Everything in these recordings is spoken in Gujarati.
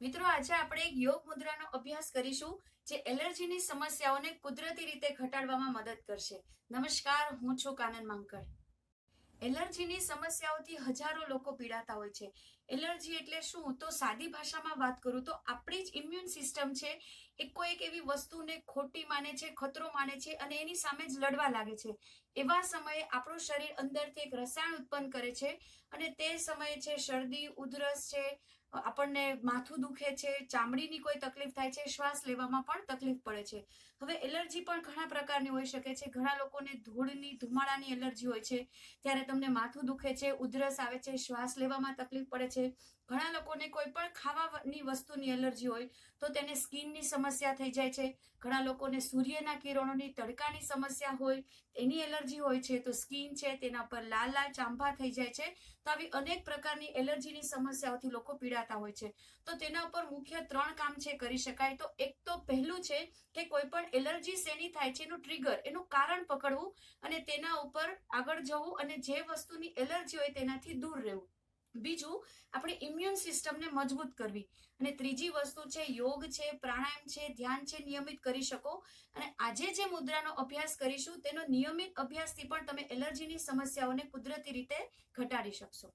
મિત્રો, આજે આપણે એક યોગ મુદ્રાનો અભ્યાસ કરીશું જે એલર્જીની સમસ્યાઓને કુદરતી રીતે ઘટાડવામાં મદદ કરશે. નમસ્કાર, હું છું કાનન માંકડ. એલર્જીની સમસ્યાઓથી હજારો લોકો પીડાતા હોય છે. એલર્જી એટલે શું? તો સાદી ભાષામાં વાત કરું તો આપણી જ ઇમ્યુન સિસ્ટમ છે એ કોઈક એવી વસ્તુને ખોટી માને છે, ખતરો માને છે અને એની સામે જ લડવા લાગે છે. એવા સમયે આપણું શરીર અંદરથી એક રસાયણ ઉત્પન્ન કરે છે અને તે સમયે છે શરદી, ઉધરસ છે આપણને માથું દુખે છે, ચામડીની કોઈ તકલીફ થાય છે, શ્વાસ લેવામાં પણ તકલીફ પડે છે. હવે એલર્જી પણ ઘણા પ્રકારની હોઈ શકે છે. ઘણા લોકોને ધૂળની, ધુમાડાની એલર્જી હોય છે. ત્યારે તમને માથું દુખે છે, ઉધરસ આવે છે, શ્વાસ લેવામાં તકલીફ પડે છે. ઘણા લોકોને કોઈ પણ ખાવાની વસ્તુની એલર્જી હોય તો તેને સ્કિનની સમસ્યા થઈ જાય છે. ઘણા લોકોને સૂર્યના કિરણોની તડકાની સમસ્યા હોય, એની એલર્જી હોય છે, તો સ્કિન છે, તેના પર લાલ લાલ ચાંભા થઈ જાય છે, તો આવી અનેક પ્રકારની એલર્જીની સમસ્યાઓથી લોકો પીડાતા હોય છે. તો તેના ઉપર મુખ્ય ત્રણ કામ છે કરી શકાય. તો એક તો પહેલું છે કે કોઈ પણ એલર્જી શેની થાય છે એનું ટ્રિગર, એનું કારણ પકડવું અને તેના ઉપર આગળ જવું અને જે વસ્તુની એલર્જી હોય તેનાથી દૂર રહેવું. બીજું, આપણે ઇમ્યુન સિસ્ટમને મજબૂત કરવી. અને ત્રીજી વસ્તુ છે, યોગ છે, પ્રાણાયામ છે, ધ્યાન છે, નિયમિત કરી શકો. અને આજે જે મુદ્રાનો અભ્યાસ કરીશું, તેનો નિયમિત અભ્યાસથી પણ તમે એલર્જીની સમસ્યાઓને કુદરતી રીતે ઘટાડી શકશો.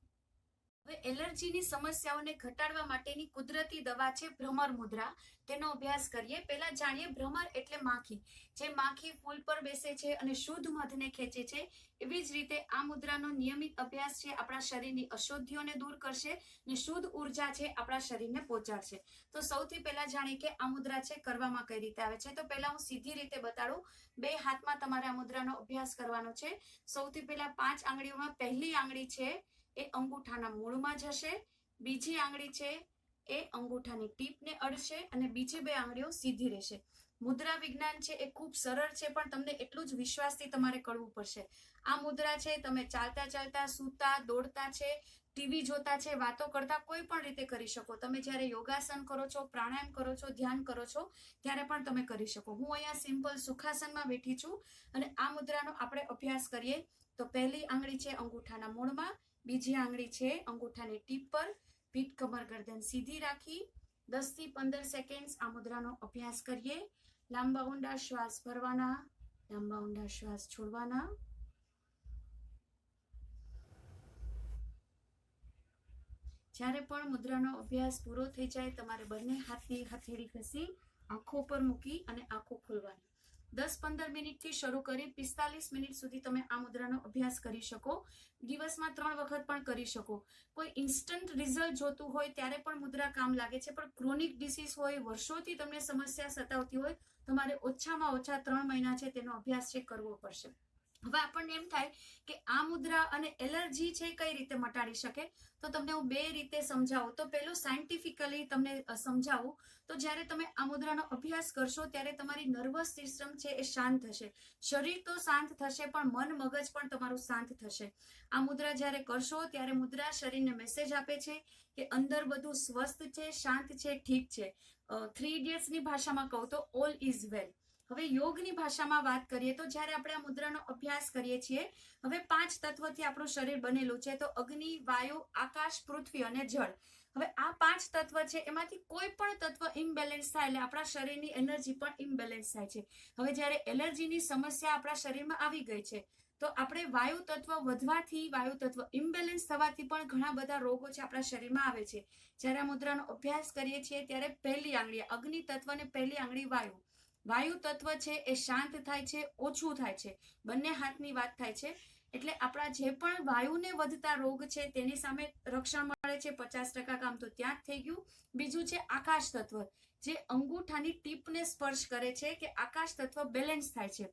હવે એલર્જીની સમસ્યાઓને ઘટાડવા માટેની કુદરતી દવા છે ભ્રમર મુદ્રા. તેનો અભ્યાસ કરીએ. પહેલા જાણીએ ભ્રમર એટલે માખી. જે માખી ફૂલ પર બેસે છે અને શુદ્ધ મધને ખેંચે છે. એવી જ રીતે આ મુદ્રાનો નિયમિત અભ્યાસ છે આપણા શરીરની અશુદ્ધિઓને દૂર કરશે અને શુદ્ધ ઊર્જા છે આપણા શરીરને પહોંચાડશે. તો સૌથી પહેલા જાણીએ કે આ મુદ્રા છે કરવામાં કઈ રીતે આવે છે. તો પહેલા હું સીધી રીતે બતાડું. બે હાથમાં તમારે આ મુદ્રાનો અભ્યાસ કરવાનો છે. સૌથી પહેલા પાંચ આંગળીઓમાં પહેલી આંગળી છે એ અંગૂઠાના મૂળમાં જશે, બીજી આંગળી છે એ અંગૂઠાની ટીપને અડશે અને બીજી બે આંગળીઓ સીધી રહેશે. મુદ્રા વિજ્ઞાન છે એ ખૂબ સરળ છે, પણ તમને એટલું જ વિશ્વાસથી તમારે કરવું પડશે. આ મુદ્રા છે, તમે ચાલતા ચાલતા સૂતા, દોડતા છે, ટીવી જોતા છે, વાતો કરતા કોઈ પણ રીતે કરી શકો. તમે જ્યારે યોગાસન કરો છો, પ્રાણાયામ કરો છો, ધ્યાન કરો છો, ત્યારે પણ તમે કરી શકો. હું અહીંયા સિમ્પલ સુખાસનમાં બેઠી છું અને આ મુદ્રાનો આપણે અભ્યાસ કરીએ. તો પહેલી આંગળી છે અંગૂઠાના મૂળમાં બીજી આંગળી છે, અંગૂઠાની ટીપ પર પીઠ કમર ગરદન સીધી રાખી દસથી પંદર સેકન્ડ આ મુદ્રાનો અભ્યાસ કરીએ. લાંબા ઊંડા શ્વાસ ભરવાના, લાંબા ઊંડા શ્વાસ છોડવાના. જ્યારે પણ મુદ્રાનો અભ્યાસ પૂરો થઈ જાય, તમારે બંને હાથની હથેળી ઘસી, આંખો પર મૂકી અને આંખો ખોલવાની. દસ પંદર મિનિટથી શરૂ કરી પિસ્તાલીસ મિનિટ સુધી તમે આ મુદ્રાનો અભ્યાસ કરી શકો. દિવસમાં ત્રણ વખત પણ કરી શકો. કોઈ ઇન્સ્ટન્ટ રિઝલ્ટ જોતું હોય ત્યારે પણ મુદ્રા કામ લાગે છે, પણ ક્રોનિક ડિસીઝ હોય, વર્ષોથી તમને સમસ્યા સતાવતી હોય, તમારે ઓછામાં ઓછા ત્રણ મહિના છે તેનો અભ્યાસ છે કરવો પડશે. હવે આપણને એમ થાય કે આ મુદ્રા અને એલર્જી છે કઈ રીતે મટાડી શકે? તો તમને હું બે રીતે સમજાવું. તો પેલું સાયન્ટિફિકલી તમને સમજાવું. તો જ્યારે તમે આ મુદ્રાનો અભ્યાસ કરશો, ત્યારે તમારી નર્વસ સિસ્ટમ છે એ શાંત થશે. શરીર તો શાંત થશે, પણ મન, મગજ પણ તમારું શાંત થશે. આ મુદ્રા જ્યારે કરશો, ત્યારે મુદ્રા શરીરને મેસેજ આપે છે કે અંદર બધું સ્વસ્થ છે, શાંત છે, ઠીક છે. થ્રી ઇડિયટ્સની ભાષામાં કહું તો ઓલ ઇઝ વેલ હવે યોગની ભાષામાં વાત કરીએ તો જ્યારે આપણે આ મુદ્રાનો અભ્યાસ કરીએ છીએ, હવે પાંચ તત્વથી આપણું શરીર બનેલું છે. તો અગ્નિ, વાયુ, આકાશ, પૃથ્વી અને જળ. હવે આ પાંચ તત્વ છે, એમાંથી કોઈ પણ તત્વ ઇમ્બેલેન્સ થાય એટલે આપણા શરીરની એનર્જી પણ ઇમ્બેલેન્સ થાય છે. હવે જ્યારે એલર્જીની સમસ્યા આપણા શરીરમાં આવી ગઈ છે, તો આપણે વાયુ તત્વ વધવાથી, વાયુ તત્વ ઇમ્બેલેન્સ થવાથી પણ ઘણા બધા રોગો છે આપણા શરીરમાં આવે છે. જ્યારે આ મુદ્રાનો અભ્યાસ કરીએ છીએ, ત્યારે પહેલી આંગળી, અગ્નિ તત્વ અને પહેલી આંગળી વાયુ. વાયુ તત્વ છે એ શાંત થાય છે, ઓછું થાય છે, બંને હાથની વાત થાય છે. એટલે આપણા જે પણ વાયુને વધતા રોગ છે તેની સામે રક્ષણ મળે છે, પચાસ ટકા કામ તો ત્યાં જ થઈ ગયું. બીજું છે આકાશ તત્વ, જે અંગૂઠાની ટીપને સ્પર્શ કરે છે કે આકાશ તત્વ બેલેન્સ થાય છે.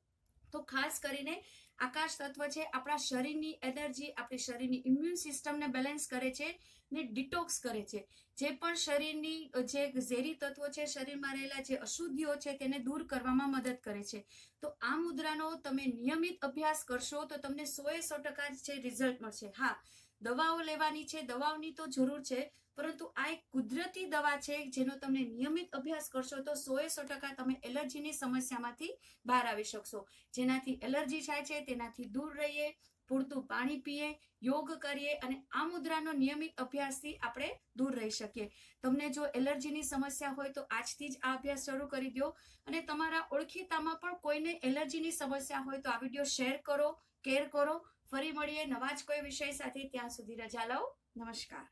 તો ખાસ કરીને આકાશ તત્વ છે, આપણા શરીરની એનર્જી, આપણી શરીરની ઇમ્યુન સિસ્ટમને બેલેન્સ કરે છે ને ડિટોક્સ કરે છે. જે પણ શરીરની, જે ઝેરી તત્વો છે, શરીરમાં રહેલા જે અશુદ્ધિઓ છે, તેને દૂર કરવામાં મદદ કરે છે. તો આ મુદ્રાનો તમે નિયમિત અભ્યાસ કરશો તો તમને સોએ સો ટકા છે રિઝલ્ટ મળશે. હા, દવાઓ લેવાની છે, દવાઓની તો જરૂર છે પરંતુ આ એક કુદરતી દવા છે જેનો તમને નિયમિત અભ્યાસ કરશો તો સોએ સો ટકા તમે એલર્જીની સમસ્યામાંથી બહાર આવી શકશો. જેનાથી એલર્જી થાય છે, તેનાથી દૂર રહીએ, પૂરતું પાણી પીએ, યોગ કરીએ અને આ મુદ્રાનો નિયમિત અભ્યાસથી આપણે દૂર રહી શકીએ. તમને જો એલર્જીની સમસ્યા હોય તો આજથી જ આ અભ્યાસ શરૂ કરી દો અને તમારા ઓળખીતામાં પણ કોઈને એલર્જીની સમસ્યા હોય તો આ વીડિયો શેર કરો, કેર કરો. ફરી મળીએ નવા જ કોઈ વિષય સાથે. ત્યાં સુધી રજા લઉં નમસ્કાર.